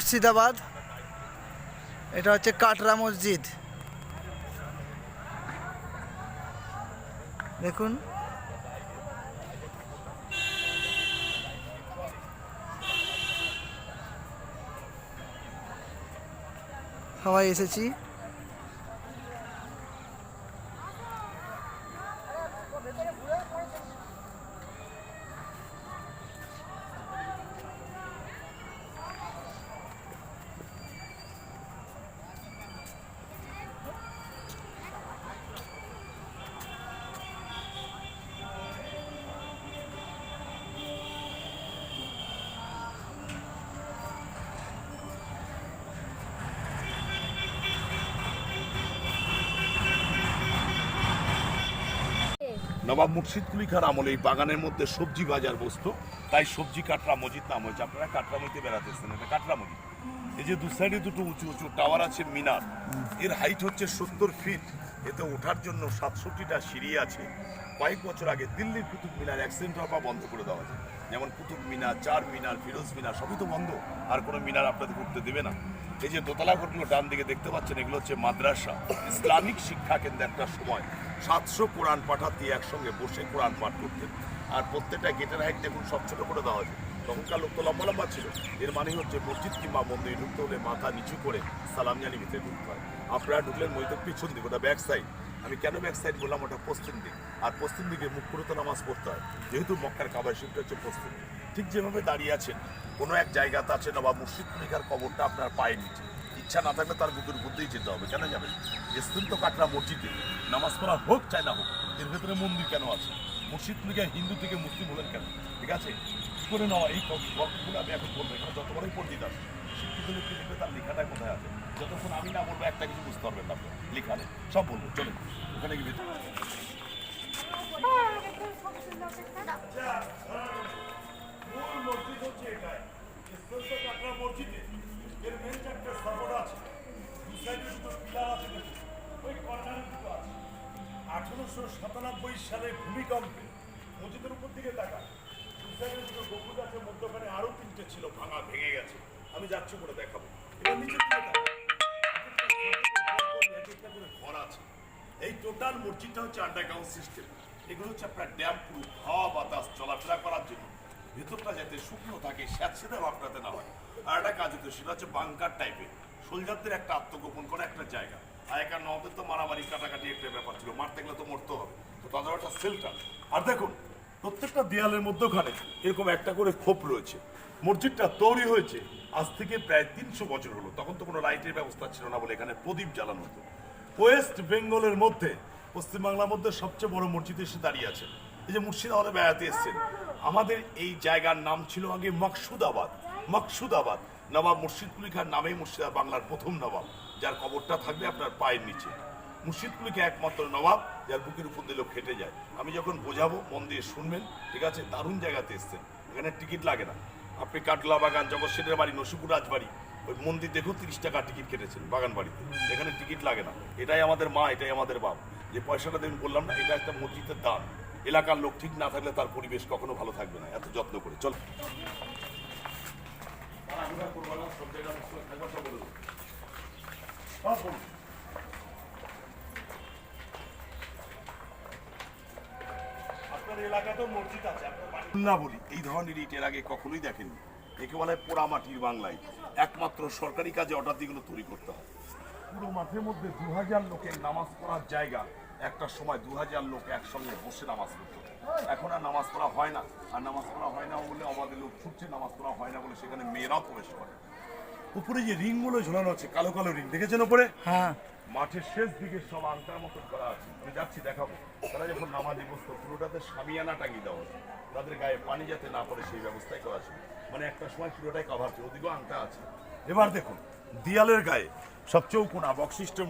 মুর্শিদাবাদ। এটা হচ্ছে কাটরা মসজিদ। দেখুন। সবাই এসেছি। নবাব মুর্শিদ কুলি খার আমলে এই বাগানের মধ্যে সবজি বাজার বসতো। তাই সবজি কাটরা মজিদ নাম হয়েছে। আপনারা কাটরা মসজিদে বেড়াতেছেন এটা কাটরা মসজিদ। এই যে দু সাইডে দুটো উঁচু উঁচু টাওয়ার আছে মিনার, এর হাইট হচ্ছে সত্তর ফিট এতে ওঠার জন্য সাতষট্টিটা সিঁড়ি আছে। কয়েক বছর আগে দিল্লির কুতুব মিনার অ্যাক্সিডেন্ট হওয়া বন্ধ করে দেওয়া যায় যেমন কুতুব মিনার, চার মিনার, ফিরোজ মিনার, সবই তো বন্ধ। আর কোনো মিনার আপনাদের ঘুরতে দেবে না। এই যে দোতলা ঘরগুলো ডান দিকে দেখতে পাচ্ছেন, এগুলো হচ্ছে মাদ্রাসা। ইসলামিক শিক্ষা কেন্দ্র একটা সময় সাতশো কোরআন পাঠাতি একসঙ্গে বসে কোরআন পাঠ করতেন। আর প্রত্যেকটা গেটের হাইট দেখুন, সব ছোটো করে দেওয়া হয়েছে। তখনকার লোক তো লম্বা লম্বা ছিল। এর মানে হচ্ছে মসজিদ কিংবা মন্দিরে ঢুকতে হলে মাথা নিচু করে সালাম জানি ভিতরে ঢুকতে হয়। আপনারা ঢুকলেন মসজিদের পিছন দিক, ওটা ব্যাক সাইড আমি কেন ব্যাক সাইড বললাম? ওটা পশ্চিম দিক। আর পশ্চিম দিকে মুখ করে তো নামাজ পড়তে হয়। যেহেতু মক্কার কাবার শিবটা হচ্ছে পশ্চিম। ঠিক যেভাবে দাঁড়িয়ে আছেন, কোনো এক জায়গাতে আছে না বা মুর্শিদ কুলিকার কবরটা আপনার পায়ে নিচে। ইচ্ছা না থাকলে তার বুকের বুদ্ধেই যেতে হবে। কেন যাবেন? ইসলাম তো কাটরা মসজিদে। নামাজ পড়া হোক চাই না হোক, এর ভেতরে মন্দির কেন আছে? মুর্শিদ কুলিকা হিন্দু থেকে মুসলিম হলেন কেন? ঠিক আছে? করে নেওয়া এই গল্পগুলো আমি এখন বলব। এখানে যত বড়ই পণ্ডিত আছে, শিক্ষিত লোককে দেখবে তার লেখাটা কোথায় আছে? যতক্ষণ আমি না বলব, একটা কিছু বুঝতে পারবেন না আপনি। লেখা সব বলব। চলুন। ওখানে গিয়ে ভেতরে। সাপোর্ট আছে ওই আছে আঠারোশো সাতানব্বই সালে ভূমিকম্পে মসজিদের উপর দিকে তাকান। সাইডে দুটো গকুল আছে, মধ্যখানে আরও তিনটে ছিল, ভাঙা, ভেঙে গেছে। আমি যাচ্ছি করে দেখাবো। এবার নিচে এই টোটাল মসজিদটা হচ্ছে আন্ডারগ্রাউন্ড সিস্টেম এগুলো হচ্ছে আপনার ড্যাম, পুরো হাওয়া বাতাস, চলাফেরা করার জন্য। ভেতরটা যাতে শুকনো থাকে, স্যাঁতসেঁতে ভাবটাতে না হয়। আর একটা কাজ হতো সেটা হচ্ছে বাংকার টাইপের সোলজারদের একটা আত্মগোপন করা একটা জায়গা। আগেকার নদের তো মারামারি, কাটাকাটি একটা ব্যাপার ছিল। মারতে গেলে তো মরতে হবে। তো তাদের একটা সেল্টার আর দেখুন প্রত্যেকটা দেয়ালের মধ্যখানে এরকম একটা করে খোপ রয়েছে। মসজিদটা তৈরি হয়েছে আজ থেকে প্রায় তিনশো বছর হলো। তখন তো কোনো লাইটের ব্যবস্থা ছিল না বলে এখানে প্রদীপ জ্বালানো হতো। ওয়েস্ট বেঙ্গলের মধ্যে পশ্চিমবাংলার মধ্যে সবচেয়ে বড় মসজিদ এসে দাঁড়িয়ে আছে। এই যে মুর্শিদাবাদে বেড়াতে এসছেন, আমাদের এই জায়গার নাম ছিল আগে মকসুদাবাদ। মকসুদাবাদ, নবাব মুর্শিদ কুলি খান নামেই মুর্শিদাবাদ বাংলার প্রথম নবাব, যার কবরটা থাকবে আপনার পায়ের নিচে। মুর্শিদ কুলিকে একমাত্র নবাব, যার বুকের উপর দিলেও খেটে যায়। আমি যখন বোঝাবো, মন দিয়ে শুনবেন, ঠিক আছে? দারুণ জায়গাতে এসছেন। এখানে টিকিট লাগে না। আপনি কাটলা বাগান, জগৎ বাড়ি, নসিপুর রাজবাড়ি, ওই মন্দির দেখো তিরিশ টাকা টিকিট কেটেছেন বাগান বাড়িতে। এখানে টিকিট লাগে না। এটাই আমাদের মা, এটাই আমাদের বাপ। যে পয়সাটা দেবেন বললাম না, এটা একটা মসজিদের দান। এলাকার লোক ঠিক না থাকলে তার পরিবেশ কখনো ভালো থাকবে না। এত যত্ন করে। চল। সব বলুন। আপনার এলাকাতেও মসজিদ আছে আপনার বাড়ি- না বলি এই ধরনের ইট এর আগে কখনোই দেখেননি। একে বলে পোড়া মাটির বাংলায়। একমাত্র সরকারি কাজে অর্ডার দিয়েগুলো তৈরি করতে হয়। পুরো মাঠের মধ্যে দু হাজার লোকের নামাজ পড়ার জায়গা। একটা সময় দু হাজার লোক একসঙ্গে বসে নামাজ পড়তো। এখন আর নামাজ পড়া হয় না। আর নামাজ পড়া হয় না বলে আমাদের লোক ছুটছে নামাজ পড়া হয় না বলে সেখানে মেয়েরাও প্রবেশ করে। উপরে যে রিংগুলো ঝোলানো আছে কালো কালো রিং দেখেছেন উপরে? হ্যাঁ। মাঠের শেষ দিকে সব আংটার মতন করা আছে। আমি যাচ্ছি দেখাবো। তারা যখন নামা বসতো পুরোটাতে সামিয়ানা টাঙিয়ে দেওয়া হতো তাদের গায়ে পানি যাতে না পড়ে সেই ব্যবস্থাই করা ছিল। মানে একটা সময় পুরোটাই কভার ছিল ওদিকেও আংটা আছে। এবার দেখুন দিয়ালের গায়ে সব চৌকোনা বক্স সিস্টেম